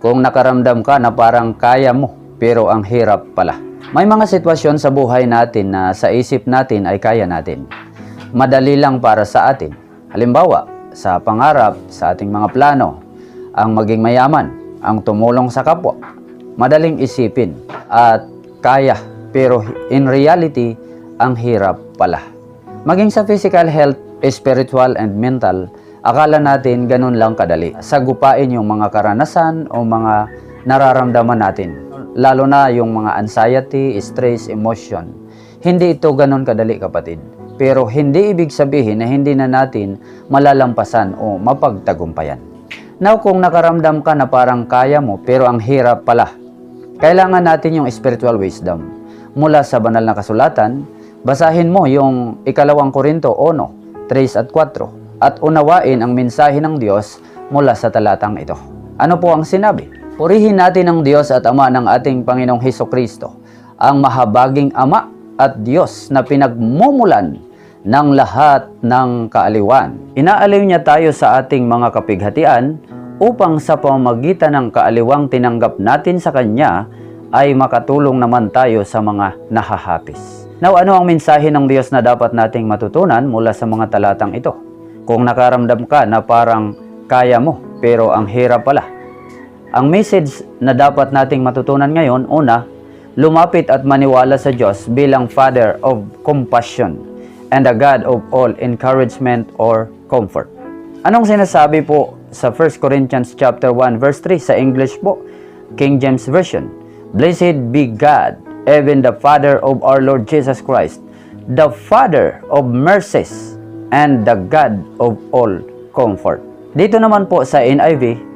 kung nakaramdam ka na parang kaya mo, pero ang hirap pala. May mga sitwasyon sa buhay natin na sa isip natin ay kaya natin. Madali lang para sa atin. Halimbawa, sa pangarap, sa ating mga plano, ang maging mayaman, ang tumulong sa kapwa. Madaling isipin at kaya, pero in reality, ang hirap pala. Maging sa physical health, spiritual and mental, akala natin ganun lang kadali. Sagupain yung mga karanasan o mga nararamdaman natin. Lalo na yung mga anxiety, stress, emotion. Hindi ito ganun kadali kapatid. Pero hindi ibig sabihin na hindi na natin malalampasan o mapagtagumpayan. Now kung nakaramdam ka na parang kaya mo pero ang hirap pala, kailangan natin yung spiritual wisdom. Mula sa banal na kasulatan, basahin mo yung ikalawang Korinto 1, 3 at 4 at unawain ang mensahe ng Diyos mula sa talatang ito. Ano po ang sinabi? Purihin natin ang Diyos at Ama ng ating Panginoong Heso Kristo, ang mahabaging Ama at Diyos na pinagmumulan ng lahat ng kaaliwan. Inaaliw niya tayo sa ating mga kapighatian upang sa pamamagitan ng kaaliwang tinanggap natin sa Kanya ay makatulong naman tayo sa mga nahahapis. Now, ano ang mensahe ng Diyos na dapat nating matutunan mula sa mga talatang ito? Kung nakaramdam ka na parang kaya mo pero ang hirap pala. Ang message na dapat nating matutunan ngayon, una, lumapit at maniwala sa Diyos bilang Father of Compassion and a God of all encouragement or comfort. Anong sinasabi po sa 1 Corinthians chapter 1 verse 3 sa English po, King James Version? Blessed be God, even the Father of our Lord Jesus Christ, the Father of mercies and the God of all comfort. Dito naman po sa NIV,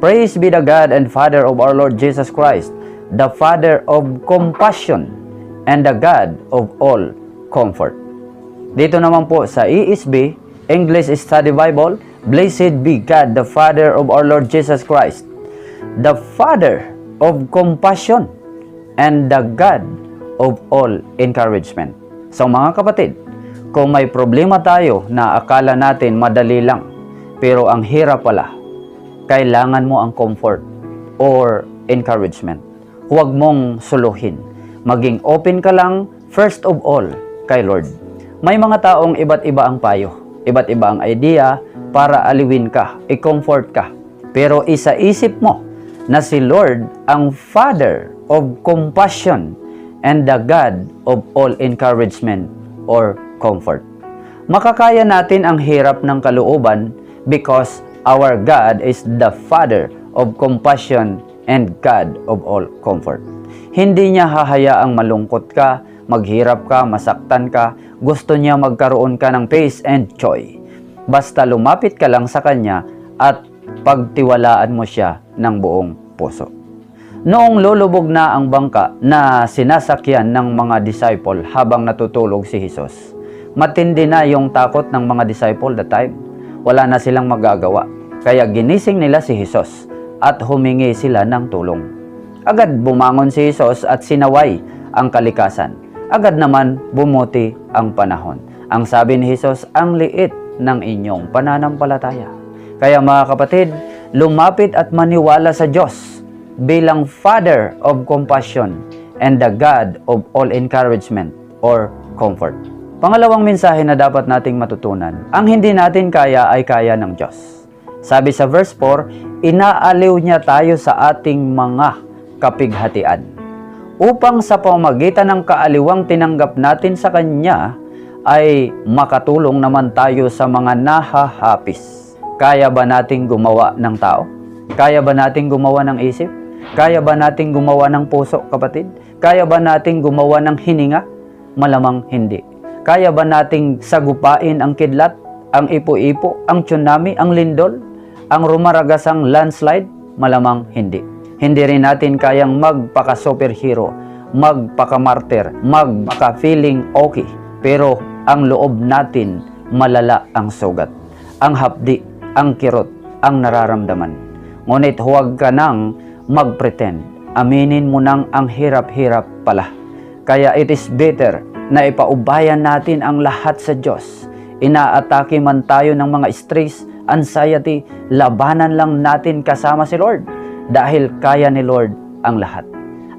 Praise be the God and Father of our Lord Jesus Christ, the Father of compassion and the God of all comfort. Dito naman po sa ESB, English Study Bible, Blessed be God, the Father of our Lord Jesus Christ, the Father of compassion and the God of all encouragement. So mga kapatid, kung may problema tayo na akala natin madali lang, pero ang hirap pala, kailangan mo ang comfort or encouragement. Huwag mong suluhin. Maging open ka lang, first of all, kay Lord. May mga taong iba't iba ang payo, iba't iba ang idea para aliwin ka, i-comfort ka. Pero isa-isip mo na si Lord ang Father of compassion and the God of all encouragement or comfort. Makakaya natin ang hirap ng kalooban because our God is the Father of compassion and God of all comfort. Hindi niya hahayaang malungkot ka, maghirap ka, masaktan ka. Gusto niya magkaroon ka ng peace and joy. Basta lumapit ka lang sa Kanya at pagtiwalaan mo siya ng buong puso. Noong lulubog na ang bangka na sinasakyan ng mga disciple habang natutulog si Jesus, matindi na yung takot ng mga disciple that time. Wala na silang magagawa. Kaya ginising nila si Jesus at humingi sila ng tulong. Agad bumangon si Jesus at sinaway ang kalikasan. Agad naman bumuti ang panahon. Ang sabi ni Jesus, ang liit ng inyong pananampalataya. Kaya mga kapatid, lumapit at maniwala sa Diyos bilang Father of compassion and the God of all encouragement or comfort. Pangalawang mensahe na dapat nating matutunan, ang hindi natin kaya ay kaya ng Diyos. Sabi sa verse 4, inaaliw niya tayo sa ating mga kapighatian upang sa pamagitan ng kaaliwang tinanggap natin sa Kanya ay makatulong naman tayo sa mga nahahapis. Kaya ba nating gumawa ng tao? Kaya ba nating gumawa ng isip? Kaya ba nating gumawa ng puso, kapatid? Kaya ba nating gumawa ng hininga? Malamang hindi. Kaya ba nating sagupain ang kidlat, ang ipo-ipo, ang tsunami, ang lindol, ang rumaragasang landslide? Malamang hindi. Hindi rin natin kayang magpaka-superhero, magpaka-martyr, magpaka-feeling okay. Pero ang loob natin, malala ang sugat. Ang hapdi, ang kirot, ang nararamdaman. Ngunit huwag ka nang mag-pretend. Aminin mo nang ang hirap-hirap pala. Kaya it is better na ipaubayan natin ang lahat sa Diyos. Inaatake man tayo ng mga stress, anxiety, labanan lang natin kasama si Lord dahil kaya ni Lord ang lahat.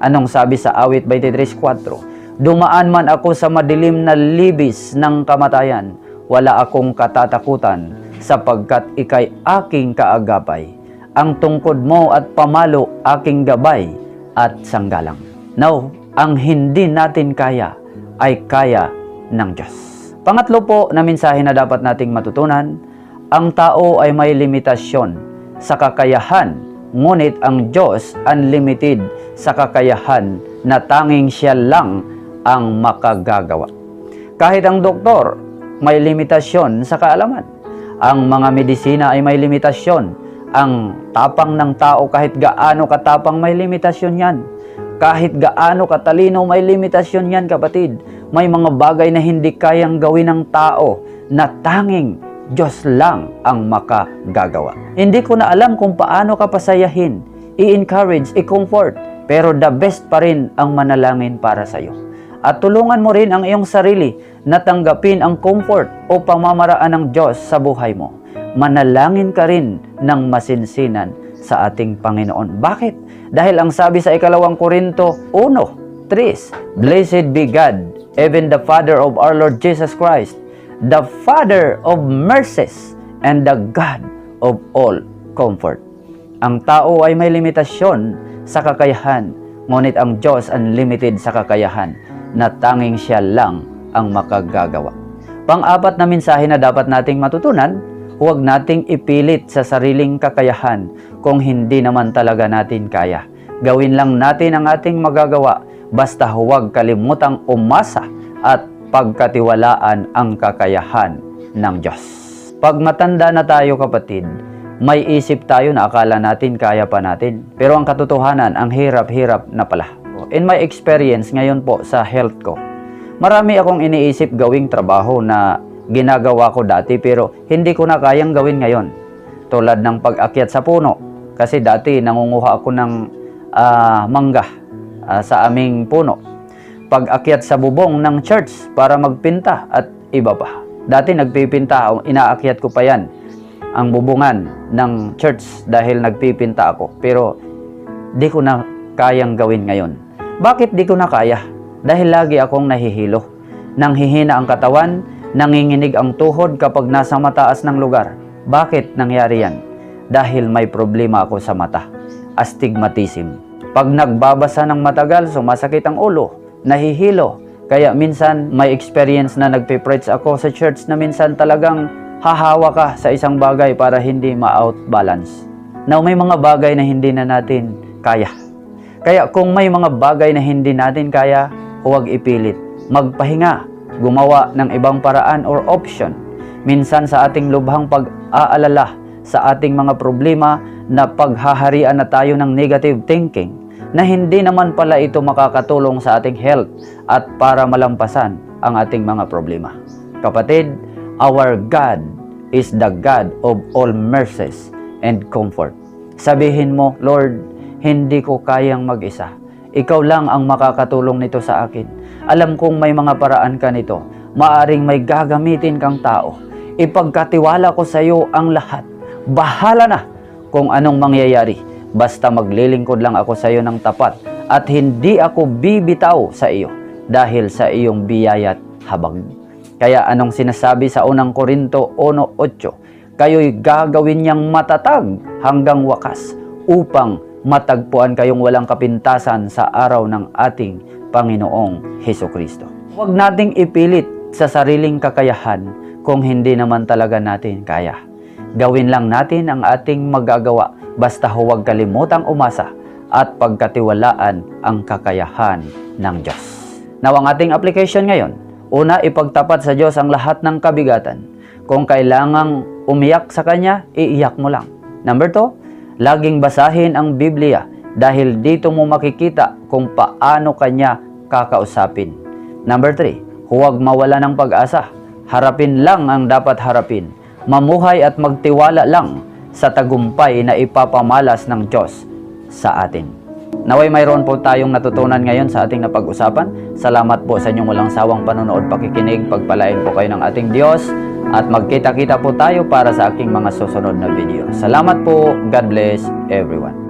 Anong sabi sa awit 23.4? Dumaan man ako sa madilim na libis ng kamatayan, wala akong katatakutan sapagkat ikay aking kaagapay. Ang tungkod mo at pamalo aking gabay at sanggalang. Now, ang hindi natin kaya ay kaya ng Diyos. Pangatlo po na mensahe na dapat nating matutunan, ang tao ay may limitasyon sa kakayahan, ngunit ang Diyos unlimited sa kakayahan na tanging siya lang ang makagagawa. Kahit ang doktor may limitasyon sa kaalaman. Ang mga medisina ay may limitasyon. Ang tapang ng tao kahit gaano katapang may limitasyon yan. Kahit gaano katalino may limitasyon yan kapatid. May mga bagay na hindi kayang gawin ng tao na tanging Diyos lang ang makagagawa. Hindi ko na alam kung paano ka pasayahin, i-encourage, i-comfort, pero the best pa rin ang manalangin para sa iyo. At tulungan mo rin ang iyong sarili na tanggapin ang comfort o pamamaraan ng Diyos sa buhay mo. Manalangin ka rin ng masinsinan sa ating Panginoon. Bakit? Dahil ang sabi sa ikalawang Korinto 1.3 Blessed be God, even the Father of our Lord Jesus Christ, the Father of mercies, and the God of all comfort. Ang tao ay may limitasyon sa kakayahan, ngunit ang Diyos unlimited sa kakayahan na tanging siya lang ang makagagawa. Pang-apat na mensahe na dapat nating matutunan, huwag nating ipilit sa sariling kakayahan kung hindi naman talaga natin kaya. Gawin lang natin ang ating magagawa, basta huwag kalimutang umasa at pagkatiwalaan ang kakayahan ng Diyos. Pag matanda na tayo kapatid, may isip tayo na akala natin kaya pa natin. Pero ang katotohanan, ang hirap-hirap na pala. In my experience ngayon po sa health ko, marami akong iniisip gawing trabaho na ginagawa ko dati pero hindi ko na kayang gawin ngayon. Tulad ng pag-akyat sa puno. Kasi dati nangunguha ako ng ah, mangga ah, sa aming puno. Pag-akyat sa bubong ng church para magpinta at iba pa. Dati nagpipinta, inaakyat ko pa yan ang bubungan ng church dahil nagpipinta ako. Pero di ko na kayang gawin ngayon. Bakit di ko na kaya? Dahil lagi akong nahihilo. Nanghihina ang katawan, nanginginig ang tuhod kapag nasa mataas ng lugar. Bakit nangyari yan? Dahil may problema ako sa mata. Astigmatism. Pag nagbabasa ng matagal, sumasakit ang ulo, nahihilo. Kaya minsan may experience na nagpe-preach ako sa church na minsan talagang hahawa ka sa isang bagay para hindi ma-out balance. May mga bagay na hindi na natin kaya. Kaya kung may mga bagay na hindi natin kaya, huwag ipilit. Magpahinga, gumawa ng ibang paraan or option. Minsan sa ating lubhang pag-aalala sa ating mga problema na paghaharian na tayo ng negative thinking na hindi naman pala ito makakatulong sa ating health at para malampasan ang ating mga problema. Kapatid, Our God is the God of all mercies and comfort. Sabihin mo, Lord, hindi ko kayang mag-isa. Ikaw lang ang makakatulong nito sa akin. Alam kong may mga paraan ka nito. Maaring may gagamitin kang tao. Ipagkatiwala ko sa iyo ang lahat. Bahala na kung anong mangyayari. Basta maglilingkod lang ako sa iyo ng tapat at hindi ako bibitaw sa iyo dahil sa iyong biyaya't habag. Kaya anong sinasabi sa unang Korinto 1.8? Kayo'y gagawin niyang matatag hanggang wakas upang matagpuan kayong walang kapintasan sa araw ng ating Panginoong Heso Kristo. Huwag nating ipilit sa sariling kakayahan kung hindi naman talaga natin kaya. Gawin lang natin ang ating magagawa basta huwag kalimutang umasa at pagkatiwalaan ang kakayahan ng Diyos. Now, ang ating application ngayon, Una, ipagtapat sa Diyos ang lahat ng kabigatan. Kung kailangang umiyak sa Kanya, iiyak mo lang. Number two, Laging basahin ang Biblia dahil dito mo makikita kung paano kanya kakausapin. Number 3, huwag mawala ng pag-asa. Harapin lang ang dapat harapin. Mamuhay at magtiwala lang sa tagumpay na ipapamalas ng Diyos sa atin. Naway mayroon po tayong natutunan ngayon sa ating napag-usapan. Salamat po sa inyong walang sawang panonood, pakikinig, pagpalain po kayo ng ating Diyos at magkita-kita po tayo para sa aking mga susunod na video. Salamat po. God bless everyone.